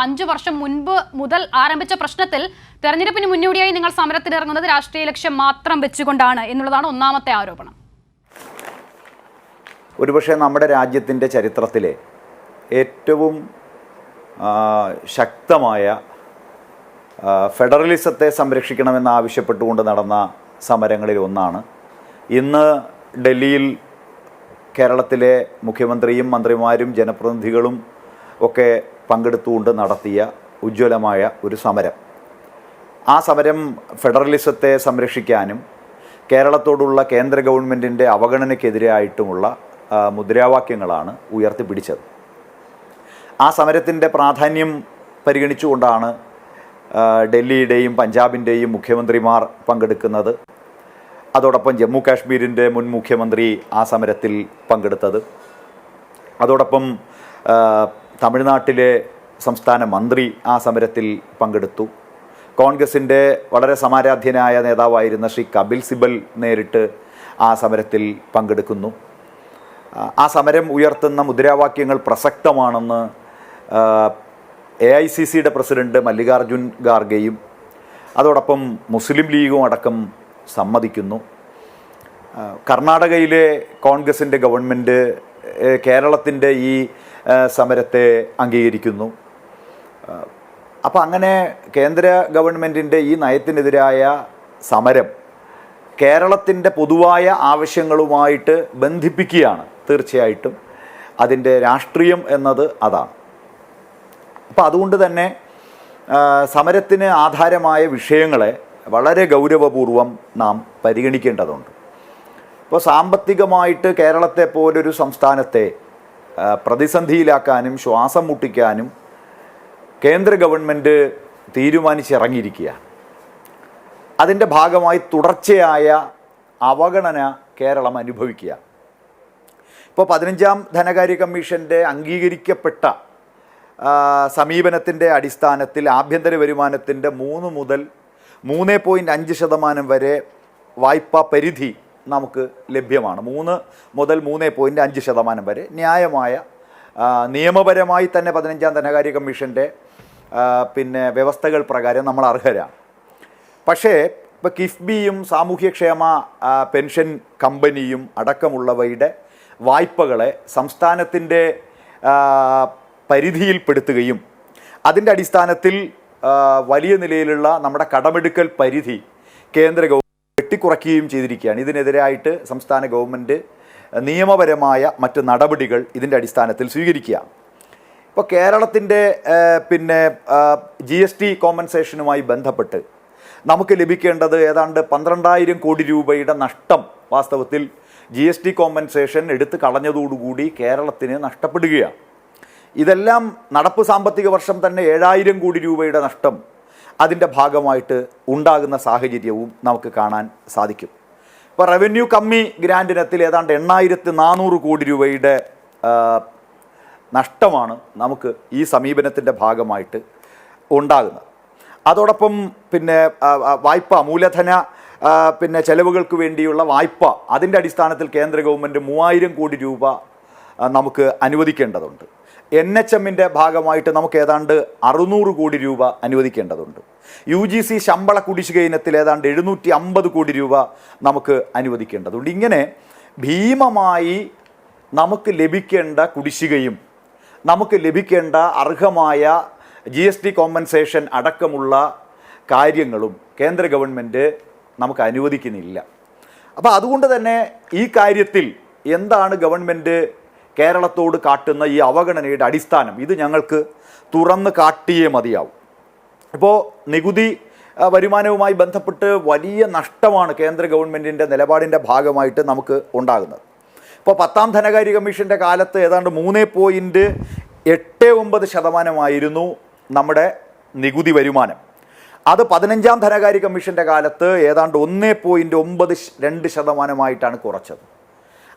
അഞ്ചു വർഷം മുൻപ് മുതൽ ആരംഭിച്ച പ്രശ്നത്തിൽ തെരഞ്ഞെടുപ്പിന് മുന്നോടിയായി നിങ്ങൾ സമരത്തിനിറങ്ങുന്നത് രാഷ്ട്രീയ ലക്ഷ്യം മാത്രം വെച്ചുകൊണ്ടാണ് എന്നുള്ളതാണ് ഒന്നാമത്തെ ആരോപണം. ഒരുപക്ഷെ നമ്മുടെ രാജ്യത്തിന്റെ ചരിത്രത്തിലെ ഏറ്റവും ശക്തമായ ഫെഡറലിസത്തെ സംരക്ഷിക്കണമെന്ന് ആവശ്യപ്പെട്ടുകൊണ്ട് നടന്ന സമരങ്ങളിൽ ഒന്നാണ്. ഇന്ന് ഡൽഹിയിൽ കേരളത്തിലെ മുഖ്യമന്ത്രിയും മന്ത്രിമാരും ജനപ്രതിനിധികളും ഒക്കെ പങ്കെടുത്തുകൊണ്ട് നടത്തിയ ഉജ്ജ്വലമായ ഒരു സമരം. ആ സമരം ഫെഡറലിസത്തെ സംരക്ഷിക്കാനും കേരളത്തോടുള്ള കേന്ദ്ര ഗവൺമെന്റിന്റെ അവഗണനയ്ക്കെതിരായിട്ടുമുള്ള മുദ്രാവാക്യങ്ങളാണ് ഉയർത്തിപ്പിടിച്ചത്. ആ സമരത്തിന്റെ പ്രാധാന്യം പരിഗണിച്ചുകൊണ്ടാണ് ഡൽഹിയുടെയും പഞ്ചാബിന്റെയും മുഖ്യമന്ത്രിമാർ പങ്കെടുക്കുന്നത്. അതോടൊപ്പം ജമ്മു കാശ്മീരിന്റെ മുൻ മുഖ്യമന്ത്രി ആ സമരത്തിൽ പങ്കെടുത്തത്. അതോടൊപ്പം തമിഴ്നാട്ടിലെ സംസ്ഥാന മന്ത്രി ആ സമരത്തിൽ പങ്കെടുത്തു. കോൺഗ്രസിന്റെ വളരെ സമാരാധ്യനായ നേതാവായിരുന്ന ശ്രീ കപിൽ സിബൽ നേരിട്ട് ആ സമരത്തിൽ പങ്കെടുക്കുന്നു. ആ, സമരം ഉയർത്തുന്ന മുദ്രാവാക്യങ്ങൾ പ്രസക്തമാണെന്ന് എ ഐ സി സിയുടെ പ്രസിഡന്റ് മല്ലികാർജുൻ ഖാർഗെയും അതോടൊപ്പം മുസ്ലിം ലീഗും അടക്കം സമ്മതിക്കുന്നു. കർണാടകയിലെ കോൺഗ്രസിന്റെ ഗവൺമെന്റ് കേരളത്തിന്റെ ഈ സമരത്തെ അംഗീകരിക്കുന്നു. അപ്പോൾ അങ്ങനെ കേന്ദ്ര ഗവൺമെന്റിന്റെ ഈ നയത്തിനെതിരായ സമരം കേരളത്തിന്റെ പൊതുവായ ആവശ്യങ്ങളുമായിട്ട് ബന്ധിപ്പിക്കുകയാണ് തീർച്ചയായിട്ടും. അതിന്റെ രാഷ്ട്രീയം എന്നത് അതാണ്. അപ്പോൾ അതുകൊണ്ട് തന്നെ സമരത്തിന് ആധാരമായ വിഷയങ്ങളെ വളരെ ഗൗരവപൂർവം നാം പരിഗണിക്കേണ്ടതുണ്ട്. ഇപ്പോൾ സാമ്പത്തികമായിട്ട് കേരളത്തെ പോലൊരു സംസ്ഥാനത്തെ പ്രതിസന്ധിയിലാക്കാനും ശ്വാസം മുട്ടിക്കാനും കേന്ദ്ര ഗവൺമെന്റ് തീരുമാനിച്ചിറങ്ങിയിരിക്കുകയാണ്. അതിന്റെ ഭാഗമായി തുടർച്ചയായ അവഗണന കേരളം അനുഭവിക്കുക ഇപ്പോൾ പതിനഞ്ചാം ധനകാര്യ കമ്മീഷന്റെ അംഗീകരിക്കപ്പെട്ട സമീപനത്തിന്റെ അടിസ്ഥാനത്തിൽ ആഭ്യന്തര വരുമാനത്തിന്റെ മൂന്ന് മുതൽ മൂന്ന് പോയിന്റ് അഞ്ച് ശതമാനം വരെ വായ്പാ പരിധി നമുക്ക് ലഭ്യമാണ്. മൂന്ന് മുതൽ മൂന്ന് പോയിന്റ് അഞ്ച് ശതമാനം വരെ ന്യായമായ നിയമപരമായി തന്നെ പതിനഞ്ചാം ധനകാര്യ കമ്മീഷന്റെ പിന്നെ വ്യവസ്ഥകൾ പ്രകാരം നമ്മൾ അർഹരാണ്. പക്ഷേ ഇപ്പോൾ കിഫ്ബിയും സാമൂഹ്യക്ഷേമ പെൻഷൻ കമ്പനിയും അടക്കമുള്ളവയുടെ വായ്പകളെ സംസ്ഥാനത്തിന്റെ പരിധിയിൽപ്പെടുത്തുകയും അതിന്റെ അടിസ്ഥാനത്തിൽ വലിയ നിലയിലുള്ള നമ്മുടെ കടമെടുക്കൽ പരിധി കേന്ദ്ര വെട്ടിക്കുറയ്ക്കുകയും ചെയ്തിരിക്കുകയാണ്. ഇതിനെതിരായിട്ട് സംസ്ഥാന ഗവൺമെന്റ് നിയമപരമായ മറ്റ് നടപടികൾ ഇതിന്റെ അടിസ്ഥാനത്തിൽ സ്വീകരിക്കുക. ഇപ്പോൾ കേരളത്തിന്റെ പിന്നെ ജി എസ് ടി കോമ്പൻസേഷനുമായി ബന്ധപ്പെട്ട് നമുക്ക് ലഭിക്കേണ്ടത് ഏതാണ്ട് പന്ത്രണ്ടായിരം കോടി രൂപയുടെ നഷ്ടം വാസ്തവത്തിൽ ജി എസ് ടി കോമ്പൻസേഷൻ എടുത്തു കളഞ്ഞതോടുകൂടി കേരളത്തിന് നഷ്ടപ്പെടുകയാണ്. ഇതെല്ലാം നടപ്പ് സാമ്പത്തിക വർഷം തന്നെ ഏഴായിരം കോടി രൂപയുടെ നഷ്ടം അതിന്റെ ഭാഗമായിട്ട് ഉണ്ടാകുന്ന സാഹചര്യവും നമുക്ക് കാണാൻ സാധിക്കും. ഇപ്പോൾ റവന്യൂ കമ്മി ഗ്രാൻഡിനത്തിൽ ഏതാണ്ട് എണ്ണായിരത്തി നാനൂറ് കോടി രൂപയുടെ നഷ്ടമാണ് നമുക്ക് ഈ സമീപനത്തിന്റെ ഭാഗമായിട്ട് ഉണ്ടാകുന്നത്. അതോടൊപ്പം പിന്നെ വായ്പ മൂലധന പിന്നെ ചെലവുകൾക്ക് വേണ്ടിയുള്ള വായ്പ അതിന്റെ അടിസ്ഥാനത്തിൽ കേന്ദ്ര ഗവൺമെന്റ് മൂവായിരം കോടി രൂപ നമുക്ക് അനുവദിക്കേണ്ടതുണ്ട്. എൻ എച്ച് എമ്മിന്റെ ഭാഗമായിട്ട് നമുക്ക് ഏതാണ്ട് അറുന്നൂറ് കോടി രൂപ അനുവദിക്കേണ്ടതുണ്ട്. യു ജി സി ശമ്പള കുടിശ്ശിക ഇനത്തിൽ ഏതാണ്ട് എഴുന്നൂറ്റി അമ്പത് കോടി രൂപ നമുക്ക് അനുവദിക്കേണ്ടതുണ്ട്. ഇങ്ങനെ ഭീമമായി നമുക്ക് ലഭിക്കേണ്ട കുടിശ്ശികയും നമുക്ക് ലഭിക്കേണ്ട അർഹമായ ജി എസ് ടി കോമ്പൻസേഷൻ അടക്കമുള്ള കാര്യങ്ങളും കേന്ദ്ര ഗവൺമെന്റ് നമുക്ക് അനുവദിക്കുന്നില്ല. അപ്പോൾ അതുകൊണ്ട് തന്നെ ഈ കാര്യത്തിൽ എന്താണ് ഗവൺമെന്റ് കേരളത്തോട് കാട്ടുന്ന ഈ അവഗണനയുടെ അടിസ്ഥാനം ഇത് ഞങ്ങൾക്ക് തുറന്ന് കാട്ടിയേ മതിയാവും. ഇപ്പോൾ നികുതി വരുമാനവുമായി ബന്ധപ്പെട്ട് വലിയ നഷ്ടമാണ് കേന്ദ്ര ഗവൺമെന്റിന്റെ നിലപാടിന്റെ ഭാഗമായിട്ട് നമുക്ക് ഉണ്ടാകുന്നത്. ഇപ്പോൾ പത്താം ധനകാര്യ കമ്മീഷന്റെ കാലത്ത് ഏതാണ്ട് മൂന്ന് പോയിന്റ് എട്ട് ഒമ്പത് ശതമാനമായിരുന്നു നമ്മുടെ നികുതി വരുമാനം. അത് പതിനഞ്ചാം ധനകാര്യ കമ്മീഷന്റെ കാലത്ത് ഏതാണ്ട് ഒന്ന് പോയിന്റ് ഒമ്പത് രണ്ട് ശതമാനമായിട്ടാണ് കുറച്ചത്.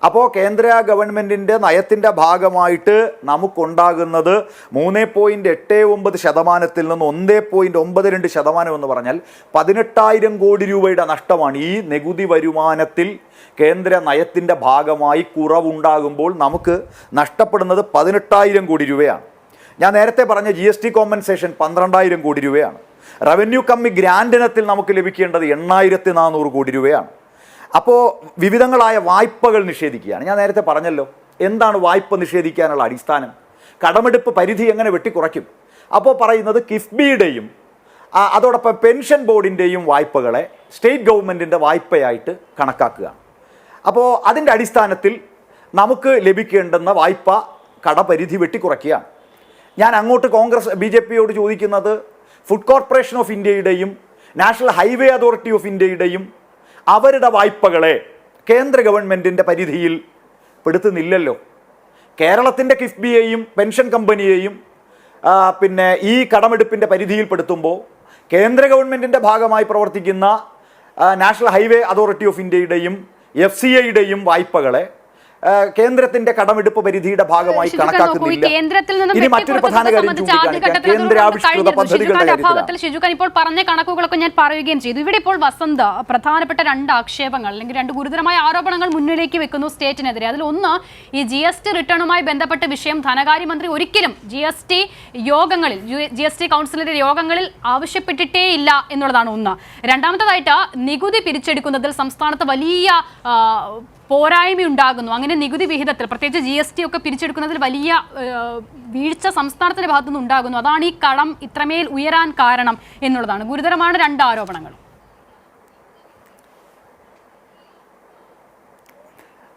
അപ്പോൾ കേന്ദ്ര ഗവൺമെന്റിന്റെ നയത്തിന്റെ ഭാഗമായിട്ട് നമുക്കുണ്ടാകുന്നത് മൂന്ന് പോയിന്റ് എട്ട് ഒമ്പത് ശതമാനത്തിൽ നിന്ന് ഒന്ന് പോയിന്റ് ഒമ്പത് രണ്ട് ശതമാനം എന്ന് പറഞ്ഞാൽ പതിനെട്ടായിരം കോടി രൂപയുടെ നഷ്ടമാണ് ഈ നികുതി വരുമാനത്തിൽ കേന്ദ്ര നയത്തിന്റെ ഭാഗമായി കുറവുണ്ടാകുമ്പോൾ നമുക്ക് നഷ്ടപ്പെടുന്നത് പതിനെട്ടായിരം കോടി രൂപയാണ്. ഞാൻ നേരത്തെ പറഞ്ഞ ജി എസ് ടി കോമ്പൻസേഷൻ പന്ത്രണ്ടായിരം കോടി രൂപയാണ്. റവന്യൂ കമ്മി ഗ്രാൻഡിനത്തിൽ നമുക്ക് ലഭിക്കേണ്ടത് എണ്ണായിരത്തി നാനൂറ് കോടി രൂപയാണ്. അപ്പോൾ വിവിധങ്ങളായ വായ്പകൾ നിഷേധിക്കുകയാണ്. ഞാൻ നേരത്തെ പറഞ്ഞല്ലോ എന്താണ് വായ്പ നിഷേധിക്കാനുള്ള അടിസ്ഥാനം? കടമെടുപ്പ് പരിധി എങ്ങനെ വെട്ടിക്കുറയ്ക്കും? അപ്പോൾ പറയുന്നത് കിഫ്ബിയുടെയും അതോടൊപ്പം പെൻഷൻ ബോർഡിന്റെയും വായ്പകളെ സ്റ്റേറ്റ് ഗവൺമെന്റിന്റെ വായ്പയായിട്ട് കണക്കാക്കുക അപ്പോൾ അതിന്റെ അടിസ്ഥാനത്തിൽ നമുക്ക് ലഭിക്കേണ്ടുന്ന വായ്പ കടപരിധി വെട്ടിക്കുറയ്ക്കുകയാണ്. ഞാൻ അങ്ങോട്ട് കോൺഗ്രസ് ബി ജെ പിയോട് ചോദിക്കുന്നത് ഫുഡ് കോർപ്പറേഷൻ ഓഫ് ഇന്ത്യയുടെയും നാഷണൽ ഹൈവേ അതോറിറ്റി ഓഫ് ഇന്ത്യയുടെയും അവരുടെ വായ്പകളെ കേന്ദ്ര ഗവൺമെന്റിന്റെ പരിധിയിൽ പെടുത്തുന്നില്ലല്ലോ. കേരളത്തിന്റെ കിഫ്ബിയെയും പെൻഷൻ കമ്പനിയെയും പിന്നെ ഈ കടമെടുപ്പിന്റെ പരിധിയിൽപ്പെടുത്തുമ്പോൾ കേന്ദ്ര ഗവൺമെന്റിന്റെ ഭാഗമായി പ്രവർത്തിക്കുന്ന നാഷണൽ ഹൈവേ അതോറിറ്റി ഓഫ് ഇന്ത്യയുടെയും എഫ് സി ഐയുടെയും വായ്പകളെ കേന്ദ്രത്തിന്റെ കടമെടുപ്പ് പരിധിയുടെ ഭാഗമായി കണക്കാക്കുന്നില്ല. ഇനി മറ്റൊരു പ്രധാന കാര്യം ചൂണ്ടിക്കാണിക്കാം. കേന്ദ്രാവിഷ്കൃത പദ്ധതികളുടെ ഷിജുഖാൻ ഇപ്പോൾ പറഞ്ഞ കണക്കുകളൊക്കെ ഞാൻ പറയുകയും ചെയ്തു. ഇവിടെ ഇപ്പോൾ വസന്ത പ്രധാനപ്പെട്ട രണ്ട് ആക്ഷേപങ്ങൾ അല്ലെങ്കിൽ രണ്ട് ഗുരുതരമായ ആരോപണങ്ങൾ മുന്നിലേക്ക് വെക്കുന്നു സ്റ്റേറ്റിനെതിരെ. അതിൽ ഒന്ന് ഈ ജി എസ് ടി റിട്ടേണുമായി ബന്ധപ്പെട്ട വിഷയം ധനകാര്യമന്ത്രി ഒരിക്കലും ജി എസ് ടി യോഗങ്ങളിൽ ജി എസ് ടി കൗൺസിലിന്റെ യോഗങ്ങളിൽ ആവശ്യപ്പെട്ടിട്ടേ ഇല്ല എന്നുള്ളതാണ് ഒന്ന്. രണ്ടാമത്തതായിട്ട് നികുതി പിരിച്ചെടുക്കുന്നതിൽ സംസ്ഥാനത്ത് വലിയ പോരായ്മയുണ്ടാകുന്നു. അങ്ങനെ നികുതി വിഹിതത്തിൽ പ്രത്യേകിച്ച് ജി എസ് ടി ഒക്കെ പിരിച്ചെടുക്കുന്നതിൽ വലിയ വീഴ്ച സംസ്ഥാനത്തിന്റെ ഭാഗത്തു നിന്ന് ഉണ്ടാകുന്നു. അതാണ് ഈ കടം ഇത്രമേൽ ഉയരാൻ കാരണം എന്നുള്ളതാണ്. ഗുരുതരമാണ് രണ്ട് ആരോപണങ്ങൾ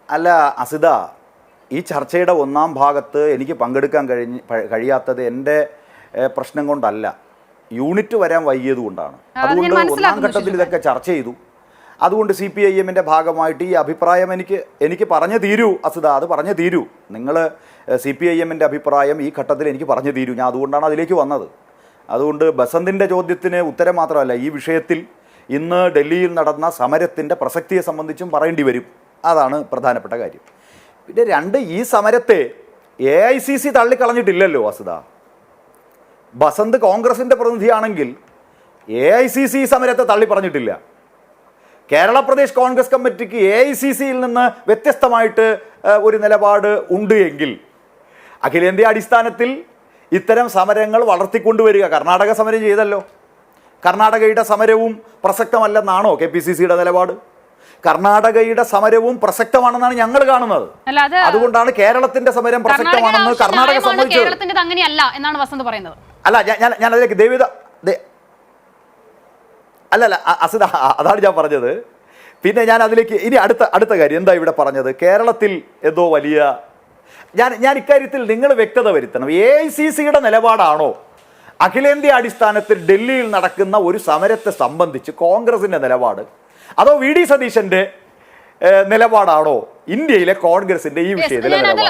അല്ല അസിത ഈ ചർച്ചയുടെ ഒന്നാം ഭാഗത്ത് എനിക്ക് പങ്കെടുക്കാൻ കഴിഞ്ഞ് കഴിയാത്തത് എന്റെ പ്രശ്നം കൊണ്ടല്ല. യൂണിറ്റ് വരാൻ വൈകിയത് കൊണ്ടാണ്. അതുകൊണ്ട് ഒന്നാം ഘട്ടത്തിൽ. ഇതൊക്കെ ചർച്ച ചെയ്തു. അതുകൊണ്ട് സി പി ഐ എമ്മിന്റെ ഭാഗമായിട്ട് ഈ അഭിപ്രായം എനിക്ക് എനിക്ക് പറഞ്ഞു തീരൂ അസുത അത് പറഞ്ഞു തീരൂ. നിങ്ങൾ സി പി ഐ എമ്മിന്റെ അഭിപ്രായം ഈ ഘട്ടത്തിൽ എനിക്ക് പറഞ്ഞു തീരൂ. ഞാൻ അതുകൊണ്ടാണ് അതിലേക്ക് വന്നത്. അതുകൊണ്ട് ബസന്തിന്റെ ചോദ്യത്തിന് ഉത്തരം മാത്രമല്ല ഈ വിഷയത്തിൽ ഇന്ന് ഡൽഹിയിൽ നടന്ന സമരത്തിന്റെ പ്രസക്തിയെ സംബന്ധിച്ചും പറയേണ്ടി വരും. അതാണ് പ്രധാനപ്പെട്ട കാര്യം. പിന്നെ രണ്ട് ഈ സമരത്തെ എ ഐ സി സി തള്ളിക്കളഞ്ഞിട്ടില്ലല്ലോ വസുത ബസന്ത് കോൺഗ്രസിന്റെ പ്രതിനിധിയാണെങ്കിൽ എ ഐ സി സി സമരത്തെ തള്ളി പറഞ്ഞിട്ടില്ല കേരള പ്രദേശ് കോൺഗ്രസ് കമ്മിറ്റിക്ക് എ ഐ സി സിയിൽ നിന്ന് വ്യത്യസ്തമായിട്ട് ഒരു നിലപാട് ഉണ്ട് എങ്കിൽ അഖിലേന്ത്യാ അടിസ്ഥാനത്തിൽ ഇത്തരം സമരങ്ങൾ വളർത്തിക്കൊണ്ടുവരിക. കർണാടക സമരം ചെയ്തല്ലോ. കർണാടകയുടെ സമരവും പ്രസക്തമല്ലെന്നാണോ കെ പി സി സിയുടെ നിലപാട്? കർണാടകയുടെ സമരവും പ്രസക്തമാണെന്നാണ് ഞങ്ങൾ കാണുന്നത്. അതുകൊണ്ടാണ് കേരളത്തിന്റെ സമരം പ്രസക്തമാണെന്ന് കർണാടക പറയുന്നത്. അല്ല ഞാൻ ഞാൻ അതിലേക്ക് ദേവിത ദേ- അല്ല അല്ല അ- അസിത അതാണ് ഞാൻ പറഞ്ഞത്. പിന്നെ ഞാൻ അതിലേക്ക് ഇനി അടുത്ത അടുത്ത കാര്യം എന്താ ഇവിടെ പറഞ്ഞത്? കേരളത്തിൽ എന്തോ വലിയ ഞാൻ ഞാൻ ഇക്കാര്യത്തിൽ നിങ്ങൾ വ്യക്തത വരുത്തണം. എ ഐ സി സിയുടെ നിലപാടാണോ? അഖിലേന്ത്യാ അടിസ്ഥാനത്തിൽ ഡൽഹിയിൽ നടക്കുന്ന ഒരു സമരത്തെ സംബന്ധിച്ച് കോൺഗ്രസിന്റെ നിലപാട് അതോ വി ഡി സതീശന്റെ നിലപാടാണോ? ഇന്ത്യയിലെ കോൺഗ്രസിന്റെ ഈ വിഷയത്തിലെ നിലപാട്.